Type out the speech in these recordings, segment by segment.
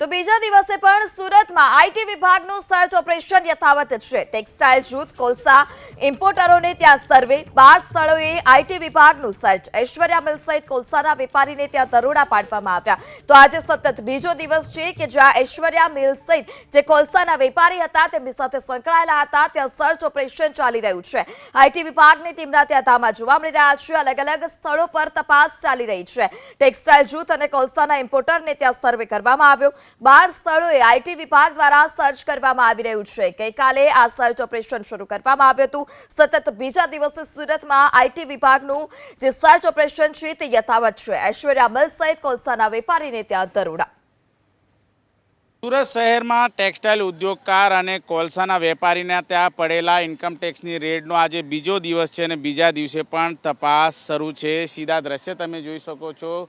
તો બીજા દિવસે પણ સુરતમાં આઈટી વિભાગનું સર્ચ ઓપરેશન યથાવત છે. ટેક્સટાઇલ જૂથ, કોલસા ઇમ્પોર્ટરોને ત્યાં સર્વે. બાર સ્થળોએ આઈટી વિભાગનું સર્ચ. ઐશ્વર્યા મિલ સહિત કોલસાના વેપારીને ત્યાં દરોડા પાડવામાં આવ્યા. તો આજે સતત બીજો દિવસ છે કે જ્યાં ઐશ્વર્યા મિલ સહિત જે કોલસાના વેપારી હતા તેમની સાથે સંકળાયેલા હતા, ત્યાં સર્ચ ઓપરેશન ચાલી રહ્યું છે. આઈટી વિભાગની ટીમના ત્યાં ધામા જોવા મળી રહ્યા છે. અલગ અલગ સ્થળો પર તપાસ ચાલી રહી છે. ટેક્સટાઇલ જૂથ અને કોલસાના ઇમ્પોર્ટરને ત્યાં સર્વે કરવામાં આવ્યો. બાર સ્થળોએ આઈટી વિભાગ દ્વારા સર્ચ કરવામાં આવી રહ્યું છે. ગઈકાલે આ સર્ચ ઓપરેશન શરૂ કરવામાં આવ્યું હતું. સતત બીજા દિવસે સુરતમાં આઈટી વિભાગનું જે સર્ચ ઓપરેશન છે તે યથાવત છે. ઐશ્વર્યા મિલ સહિત કોલસાના વેપારીને ત્યાં દરોડા સુરત શહેરમાં ટેક્સટાઇલ ઉદ્યોગકાર અને કોલસાના વેપારીના ત્યાં પડેલા ઇન્કમટેક્સની રેડનો આજે બીજો દિવસ છે અને બીજા દિવસે પણ તપાસ શરૂ છે. સીધા દ્રશ્ય તમે જોઈ શકો છો.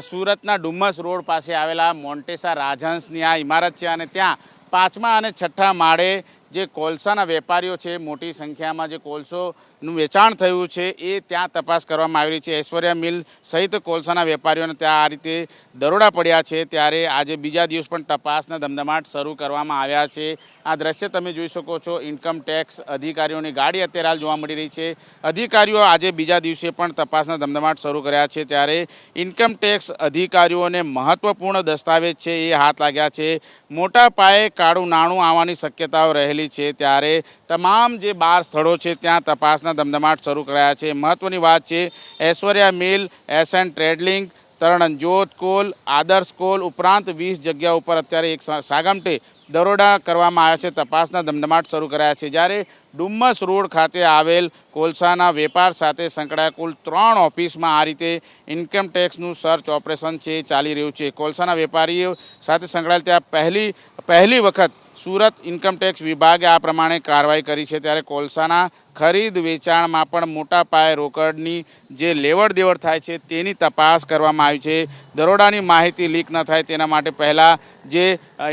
સુરતના ડુમ્મસ રોડ પાસે આવેલા મોન્ટેસા રાજહંસની આ ઇમારત છે અને ત્યાં પાંચમા અને છઠ્ઠા માળે જે કોલસાના વેપારીઓ છે, મોટી સંખ્યામાં જે કોલસોનું વેચાણ થયું છે, એ ત્યાં તપાસ કરવામાં આવી રહી છે. ઐશ્વર્યા મિલ સહિત કોલસાના વેપારીઓને ત્યાં આ રીતે દરોડા પડ્યા છે. ત્યારે આજે બીજા દિવસ પણ તપાસના ધમધમાટ શરૂ કરવામાં આવ્યા છે. આ દ્રશ્ય તમે જોઈ શકો છો. ઇન્કમ ટેક્સ અધિકારીઓની ગાડી અત્યારે હાલ જોવા મળી રહી છે. અધિકારીઓ આજે બીજા દિવસે પણ તપાસના ધમધમાટ શરૂ કર્યા છે. ત્યારે ઇન્કમ ટેક્સ અધિકારીઓને મહત્વપૂર્ણ દસ્તાવેજ છે, એ હાથ લાગ્યા છે. મોટા પાયે કાળું નાણું આવવાની શક્યતાઓ રહેલી છે ત્યારે તમામ જે બાર સ્થળો છે ત્યાં તપાસના ધમધમાટ શરૂ કરાયા છે. મહત્વની વાત છે, ઐશ્વર્યા મિલ, એસ ટ્રેડલિંગ તરણજોત કોલ, આદર્શ કોલ ઉપરાંત વીસ જગ્યા ઉપર અત્યારે એક સાગમટે દરોડા કરવામાં આવ્યા છે. તપાસના ધમધમાટ શરૂ કરાયા છે. જ્યારે ડુમ્મસ રોડ ખાતે આવેલ કોલસાના વેપાર સાથે સંકળાયેલ કુલ ત્રણ ઓફિસમાં આ રીતે ઇન્કમ ટેક્સનું સર્ચ ઓપરેશન છે, ચાલી રહ્યું છે. કોલસાના વેપારીઓ સાથે સંકળાયેલ ત્યાં પહેલી પહેલી વખત સુરત ઇન્કમટેક્સ વિભાગે આ પ્રમાણે કાર્યવાહી કરી છે. ત્યારે કોલસાના ખરીદ વેચાણમાં પણ મોટા પાયે રોકડની જે લેવડ દેવડ થાય છે તેની તપાસ કરવામાં આવી છે. દરોડાની માહિતી લીક ન થાય તેના માટે પહેલાં જે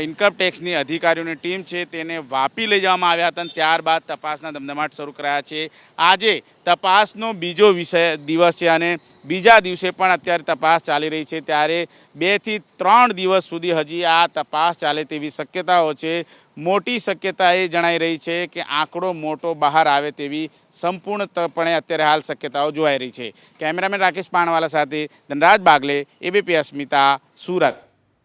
ઇન્કમટેક્સની અધિકારીઓની ટીમ છે તેને વાપી લઈ જવામાં આવ્યા હતા અને ત્યારબાદ તપાસના ધમધમાટ શરૂ કરાયા છે. આજે તપાસનો બીજો વિષય દિવસ છે અને બીજા દિવસે પણ અત્યારે તપાસ ચાલી રહી છે. ત્યારે બેથી ત્રણ દિવસ સુધી હજી આ તપાસ ચાલે તેવી શક્યતાઓ છે. મોટી શક્યતા એ જણાઈ રહી છે કે આંકડો મોટો બહાર આવે તેવી સંપૂર્ણપણે અત્યારે હાલ શક્યતાઓ જોવાઈ રહી છે. કેમેરામેન રાકેશ પાણવાલા સાથે ધનરાજ બાગલે એબીપી અસ્મિતા સુરત.